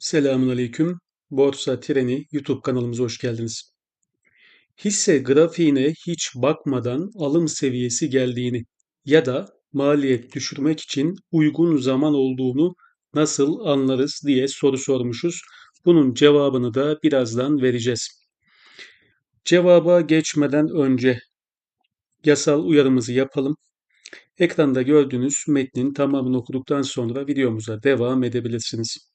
Selamünaleyküm. Borsa Treni YouTube kanalımıza hoş geldiniz. Hisse grafiğine hiç bakmadan alım seviyesi geldiğini ya da maliyet düşürmek için uygun zaman olduğunu nasıl anlarız diye soru sormuşuz. Bunun cevabını da birazdan vereceğiz. Cevaba geçmeden önce yasal uyarımızı yapalım. Ekranda gördüğünüz metnin tamamını okuduktan sonra videomuza devam edebilirsiniz.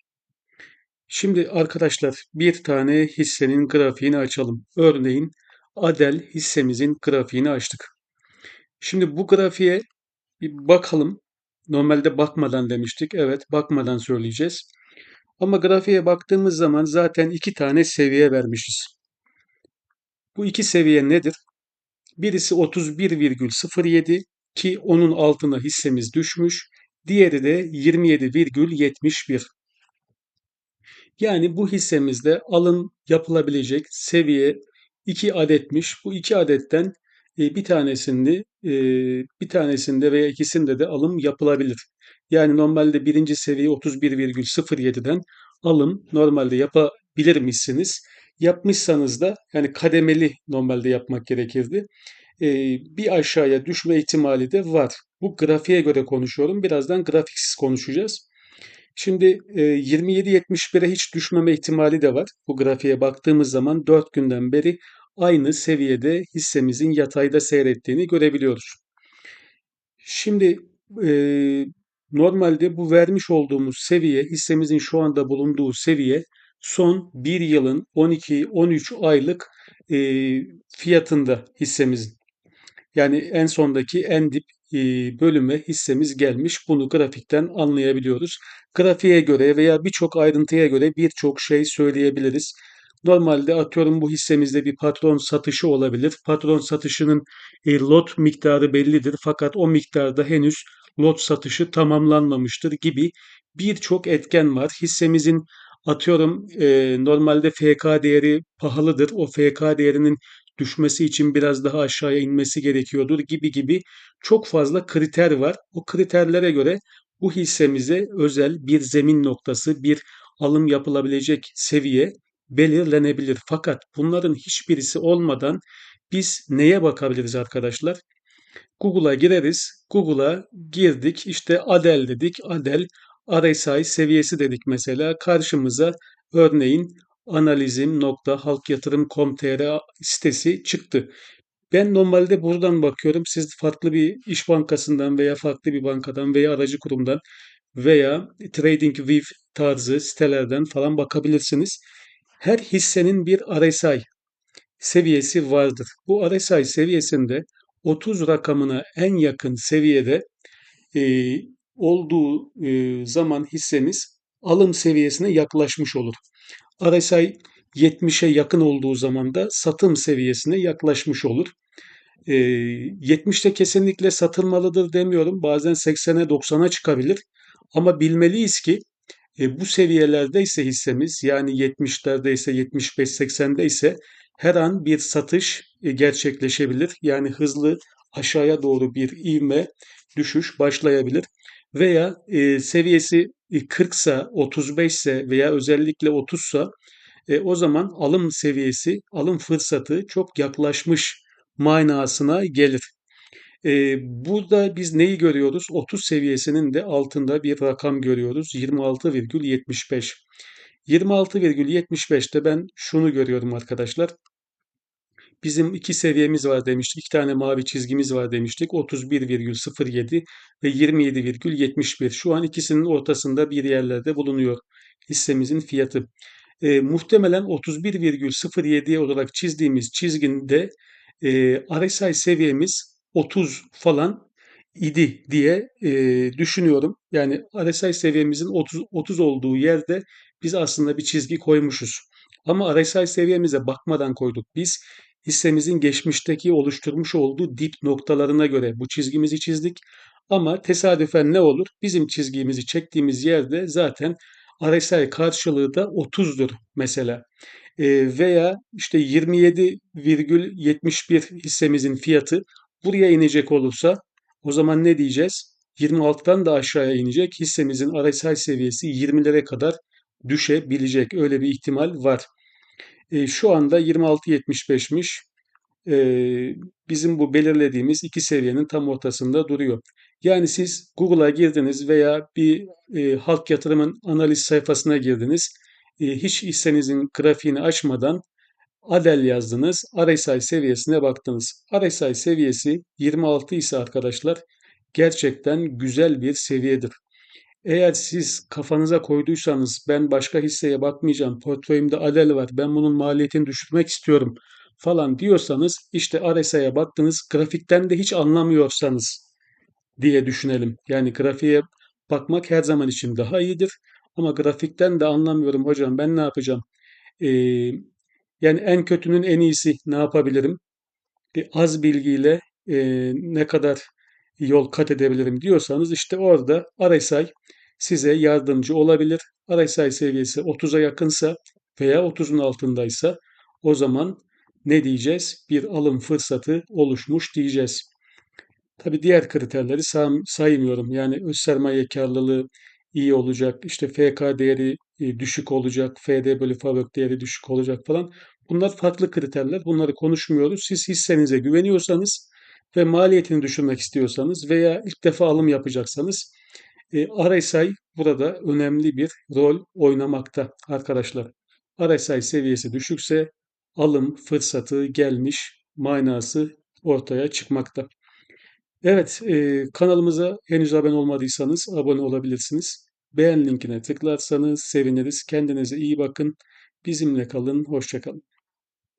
Şimdi arkadaşlar bir tane hissenin grafiğini açalım. Örneğin Adel hissemizin grafiğini açtık. Şimdi bu grafiğe bir bakalım. Normalde bakmadan demiştik. Evet bakmadan söyleyeceğiz. Ama grafiğe baktığımız zaman zaten iki tane seviye vermişiz. Bu iki seviye nedir? Birisi 31,07 ki onun altına hissemiz düşmüş. Diğeri de 27,71. Yani bu hissemizde alım yapılabilecek seviye 2 adetmiş. Bu 2 adetten e, bir tanesini e, bir tanesinde veya ikisinde de alım yapılabilir. Yani normalde birinci seviye 31,07'den alım normalde yapabilir misiniz? Yapmışsanız da yani kademeli normalde yapmak gerekirdi. E, bir aşağıya düşme ihtimali de var. Bu grafiğe göre konuşuyorum. Birazdan grafiksiz konuşacağız. Şimdi 27.71'e hiç düşmeme ihtimali de var. Bu grafiğe baktığımız zaman 4 günden beri aynı seviyede hissemizin yatayda seyrettiğini görebiliyoruz. Şimdi e, normalde bu vermiş olduğumuz seviye hissemizin şu anda bulunduğu seviye son 1 yılın 12-13 aylık e, fiyatında hissemizin. Yani en sondaki en dip bölüme hissemiz gelmiş. Bunu grafikten anlayabiliyoruz. Grafiğe göre veya birçok ayrıntıya göre birçok şey söyleyebiliriz. Normalde atıyorum bu hissemizde bir patron satışı olabilir. Patron satışının e, lot miktarı bellidir fakat o miktarda henüz lot satışı tamamlanmamıştır gibi birçok etken var. Hissemizin atıyorum e, normalde FK değeri pahalıdır. O FK değerinin düşmesi için biraz daha aşağıya inmesi gerekiyordur gibi gibi çok fazla kriter var. O kriterlere göre bu hissemize özel bir zemin noktası, bir alım yapılabilecek seviye belirlenebilir. Fakat bunların hiçbirisi olmadan biz neye bakabiliriz arkadaşlar? Google'a gireriz. Google'a girdik. İşte Adel dedik. Adel RSI seviyesi dedik mesela. Karşımıza örneğin analizim.halkyatırım.com.tr sitesi çıktı. Ben normalde buradan bakıyorum. Siz farklı bir iş bankasından veya farklı bir bankadan veya aracı kurumdan veya TradingView tarzı sitelerden falan bakabilirsiniz. Her hissenin bir RSI seviyesi vardır. Bu RSI seviyesinde 30 rakamına en yakın seviyede e, olduğu e, zaman hissemiz alım seviyesine yaklaşmış olur. RSI 70'e yakın olduğu zaman da satım seviyesine yaklaşmış olur. E, 70'te kesinlikle satılmalıdır demiyorum. Bazen 80'e 90'a çıkabilir. Ama bilmeliyiz ki e, bu seviyelerde ise hissemiz yani 70'lerde ise 75-80'de ise her an bir satış e, gerçekleşebilir. Yani hızlı aşağıya doğru bir ivme düşüş başlayabilir. Veya e, seviyesi 40 ise 35 ise veya özellikle 30 ise o zaman alım seviyesi, alım fırsatı çok yaklaşmış manasına gelir. E, burada biz neyi görüyoruz? 30 seviyesinin de altında bir rakam görüyoruz. 26,75. 26,75'te ben şunu görüyorum arkadaşlar. Bizim iki seviyemiz var demiştik. İki tane mavi çizgimiz var demiştik. 31,07 ve 27,71. Şu an ikisinin ortasında bir yerlerde bulunuyor hissemizin fiyatı. E, muhtemelen 31,07 olarak çizdiğimiz çizginde e, RSI seviyemiz 30 falan idi diye e, düşünüyorum. Yani RSI seviyemizin 30, 30 olduğu yerde biz aslında bir çizgi koymuşuz. Ama RSI seviyemize bakmadan koyduk. Biz hissemizin geçmişteki oluşturmuş olduğu dip noktalarına göre bu çizgimizi çizdik. Ama tesadüfen ne olur? Bizim çizgimizi çektiğimiz yerde zaten RSI karşılığı da 30'dur mesela. E, veya işte 27,71 hissemizin fiyatı buraya inecek olursa o zaman ne diyeceğiz? 26'dan da aşağıya inecek. Hissemizin RSI seviyesi 20'lere kadar düşebilecek. Öyle bir ihtimal var. E, şu anda 26.75'miş. E, bizim bu belirlediğimiz iki seviyenin tam ortasında duruyor. Yani siz Google'a girdiniz veya bir e, halk yatırımın analiz sayfasına girdiniz. E, hiç hissenizin grafiğini açmadan Adel yazdınız. RSI seviyesine baktınız. RSI seviyesi 26 ise arkadaşlar gerçekten güzel bir seviyedir. Eğer siz kafanıza koyduysanız ben başka hisseye bakmayacağım, portföyümde Adel var, ben bunun maliyetini düşürmek istiyorum falan diyorsanız işte RSI'ye baktınız, grafikten de hiç anlamıyorsanız diye düşünelim. Yani grafiğe bakmak her zaman için daha iyidir. Ama grafikten de anlamıyorum hocam ben ne yapacağım? Ee, yani en kötünün en iyisi ne yapabilirim? E, az bilgiyle e, ne kadar yol kat edebilirim diyorsanız işte orada RSI size yardımcı olabilir. RSI seviyesi 30'a yakınsa veya 30'un altındaysa o zaman ne diyeceğiz? Bir alım fırsatı oluşmuş diyeceğiz. Tabii diğer kriterleri saymıyorum. Yani öz sermaye karlılığı iyi olacak, işte FK değeri e, düşük olacak, FD bölü FAVÖK değeri düşük olacak falan. Bunlar farklı kriterler. Bunları konuşmuyoruz. Siz hissenize güveniyorsanız ve maliyetini düşürmek istiyorsanız veya ilk defa alım yapacaksanız RSI burada önemli bir rol oynamakta arkadaşlar. RSI seviyesi düşükse alım fırsatı gelmiş manası ortaya çıkmakta. Evet, e, kanalımıza henüz abone olmadıysanız abone olabilirsiniz. Beğen linkine tıklarsanız seviniriz. Kendinize iyi bakın. Bizimle kalın. Hoşça kalın.